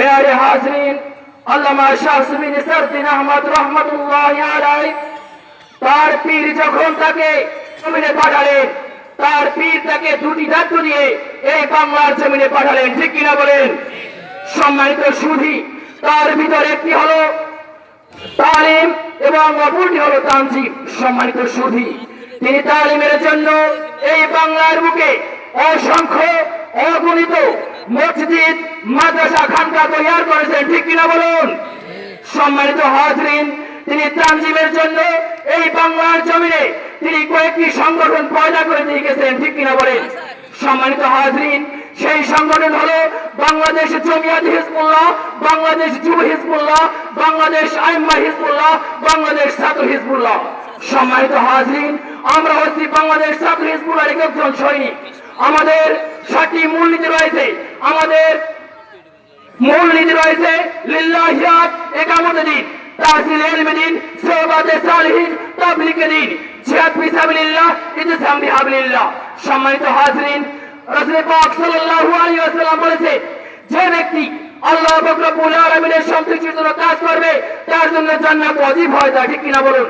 প্যারে হাজরিন, আল্লামা শাহসুবিন সারদিন আহমদ রহমতুল্লাহ আলাই তার পীর যখন তাকে জমিনে পাঠালেন, তার পীর তাকে দুটি দায়িত্ব দিয়ে এই বাংলার জমিনে পাঠালেন। ঠিক কিনা বলেন? সম্মানিত সুধী, তার ভিতরে একটি হলো তালিম এবং অপরটি হলো তানজিম। সম্মানিত সুধী, তিনি তালিমের জন্য এই বাংলার বুকে অসংখ্য অগণিত মসজিদ, মাদ্রাসা খানকা তৈরি করেছেন, ঠিক কিনা বলুন? সম্মানিত হাজরিন, তিনি তানজিমের জন্য এই বাংলার জমিনে তিনি কয়েকটি সংগঠন পয়দা করে দিয়ে গেছেন, ঠিক কিনা বলেন? সম্মানিত হাজরিন, সেই সংগঠন হলো বাংলাদেশ জমিয়াত হিজবুল্লাহ, বাংলাদেশ যুব হিজবুল্লাহ, বাংলাদেশ আইম্মা হিজবুল্লাহ, বাংলাদেশ ছাত্র হিজবুল্লাহ। সম্মানিত হাজরিন, আমরা হচ্ছি বাংলাদেশ ছাত্র হিজবুল্লাহর একজন সৈনিক। আমাদের সাতটি মূলনীতি রয়েছে। আমাদের মূল নীতি রয়েছে লিল্লাহিয়াত একামত দিন, তাহসিল ইলম দিন সেবাতে দিন। জিহাদ ইতসাম সম্মানিত রাসূল পাক সাল্লাল্লাহু আলাইহি ওয়াসাল্লাম বলেছে, যে ব্যক্তি আল্লাহ পাক রব্বুল আলামিনের সন্তুষ্টির জন্য কাজ করবে, তার জন্য জান্নাত ওয়াজিব হয়, তা ঠিক কিনা বলুন?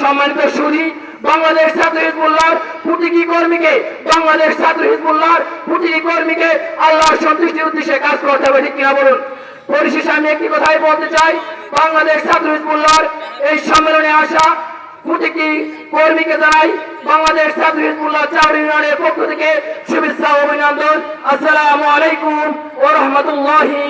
সম্মানিত সুধী, বাংলাদেশ ছাত্র হিজবুল্লাহর প্রতীকী কর্মীকে বাংলাদেশ ছাত্র হিজবুল্লাহর প্রতীকী কর্মীকে আল্লাহর সন্তুষ্টির উদ্দেশ্যে কাজ করতে হবে, ঠিক কিনা বলুন? পরিশেষে আমি একটি কথাই বলতে চাই, বাংলাদেশ ছাত্র হিজবুল্লাহর এই সম্মেলনে আসা প্রতীকী কর্মীকে জানাই, বাংলাদেশ ছাত্র হিজবুল্লাহ চার ইউনিয়নের পক্ষ থেকে শুভেচ্ছা অভিনন্দন। আসসালামু আলাইকুম ও রহমতুল্লাহি